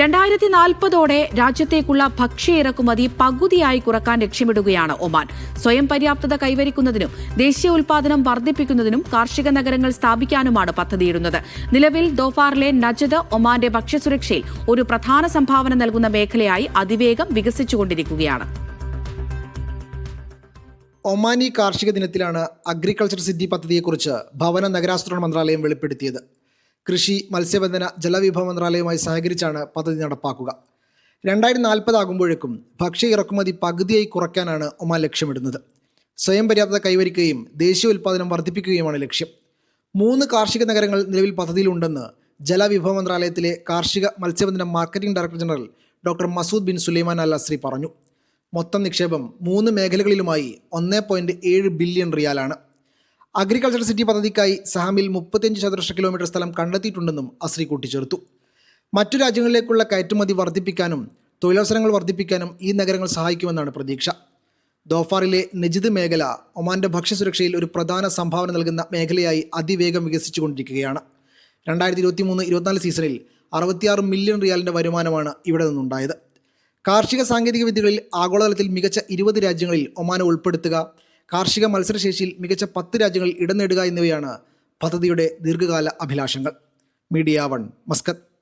രണ്ടായിരത്തി നാൽപ്പതോടെ രാജ്യത്തേക്കുള്ള ഭക്ഷ്യ ഇറക്കുമതി പകുതിയായി കുറയ്ക്കാൻ ലക്ഷ്യമിടുകയാണ് ഒമാൻ. സ്വയം പര്യാപ്തത കൈവരിക്കുന്നതിനും ദേശീയ ഉൽപാദനം വർദ്ധിപ്പിക്കുന്നതിനും കാർഷിക നഗരങ്ങൾ സ്ഥാപിക്കാനുമാണ് പദ്ധതിയിടുന്നത്. നിലവിൽ ദോഫാറിലെ നജദ് ഒമാന്റെ ഭക്ഷ്യസുരക്ഷയിൽ ഒരു പ്രധാന സംഭാവന നൽകുന്ന മേഖലയായി അതിവേഗം വികസിച്ചുകൊണ്ടിരിക്കുകയാണ്. ഒമാനി കാർഷിക ദിനത്തിലാണ് അഗ്രികൾച്ചർ സിറ്റി പദ്ധതിയെക്കുറിച്ച് ഭവന നഗരാസൂത്രണ മന്ത്രാലയം വെളിപ്പെടുത്തിയത്. കൃഷി മത്സ്യബന്ധന ജലവിഭവ മന്ത്രാലയവുമായി സഹകരിച്ചാണ് പദ്ധതി നടപ്പാക്കുക. രണ്ടായിരത്തി നാൽപ്പതാകുമ്പോഴേക്കും ഭക്ഷ്യ ഇറക്കുമതി പകുതിയായി കുറയ്ക്കാനാണ് ഒമാൻ ലക്ഷ്യമിടുന്നത്. സ്വയം പര്യാപ്തത കൈവരിക്കുകയും ദേശീയ ഉൽപ്പാദനം വർദ്ധിപ്പിക്കുകയുമാണ് ലക്ഷ്യം. മൂന്ന് കാർഷിക നഗരങ്ങൾ നിലവിൽ പദ്ധതിയിലുണ്ടെന്ന് ജലവിഭവ മന്ത്രാലയത്തിലെ കാർഷിക മത്സ്യബന്ധന marketing director general doctor Masoud bin Sulaiman al Azri പറഞ്ഞു. മൊത്തം നിക്ഷേപം മൂന്ന് മേഖലകളിലുമായി ഒന്നേ ബില്യൺ റിയാലാണ്. അഗ്രികൾച്ചർ സിറ്റി പദ്ധതിക്കായി സഹാമിൽ മുപ്പത്തിയഞ്ച് ചതുരശ്ര കിലോമീറ്റർ സ്ഥലം കണ്ടെത്തിയിട്ടുണ്ടെന്നും അസ്രി കൂട്ടിച്ചേർത്തു. മറ്റു രാജ്യങ്ങളിലേക്കുള്ള കയറ്റുമതി വർദ്ധിപ്പിക്കാനും തൊഴിലവസരങ്ങൾ വർദ്ധിപ്പിക്കാനും ഈ നഗരങ്ങൾ സഹായിക്കുമെന്നാണ് പ്രതീക്ഷ. ദോഫാറിലെ നിജിത് മേഖല ഒമാന്റെ ഭക്ഷ്യസുരക്ഷയിൽ ഒരു പ്രധാന സംഭാവന നൽകുന്ന മേഖലയായി അതിവേഗം വികസിച്ചുകൊണ്ടിരിക്കുകയാണ്. രണ്ടായിരത്തി ഇരുപത്തി മൂന്ന് ഇരുപത്തിനാല് സീസണിൽ അറുപത്തിയാറ് മില്യൺ റിയാലിന്റെ വരുമാനമാണ് ഇവിടെ നിന്നുണ്ടായത്. കാർഷിക സാങ്കേതിക വിദ്യകളിൽ ആഗോളതലത്തിൽ മികച്ച ഇരുപത് രാജ്യങ്ങളിൽ ഒമാനെ ഉൾപ്പെടുത്തുക കാർഷിക മത്സരശേഷിയിൽ മികച്ച പത്ത് രാജ്യങ്ങൾ ഇടം നേടുക എന്നിവയാണ് പദ്ധതിയുടെ ദീർഘകാല അഭിലാഷങ്ങൾ. Media one Muscat.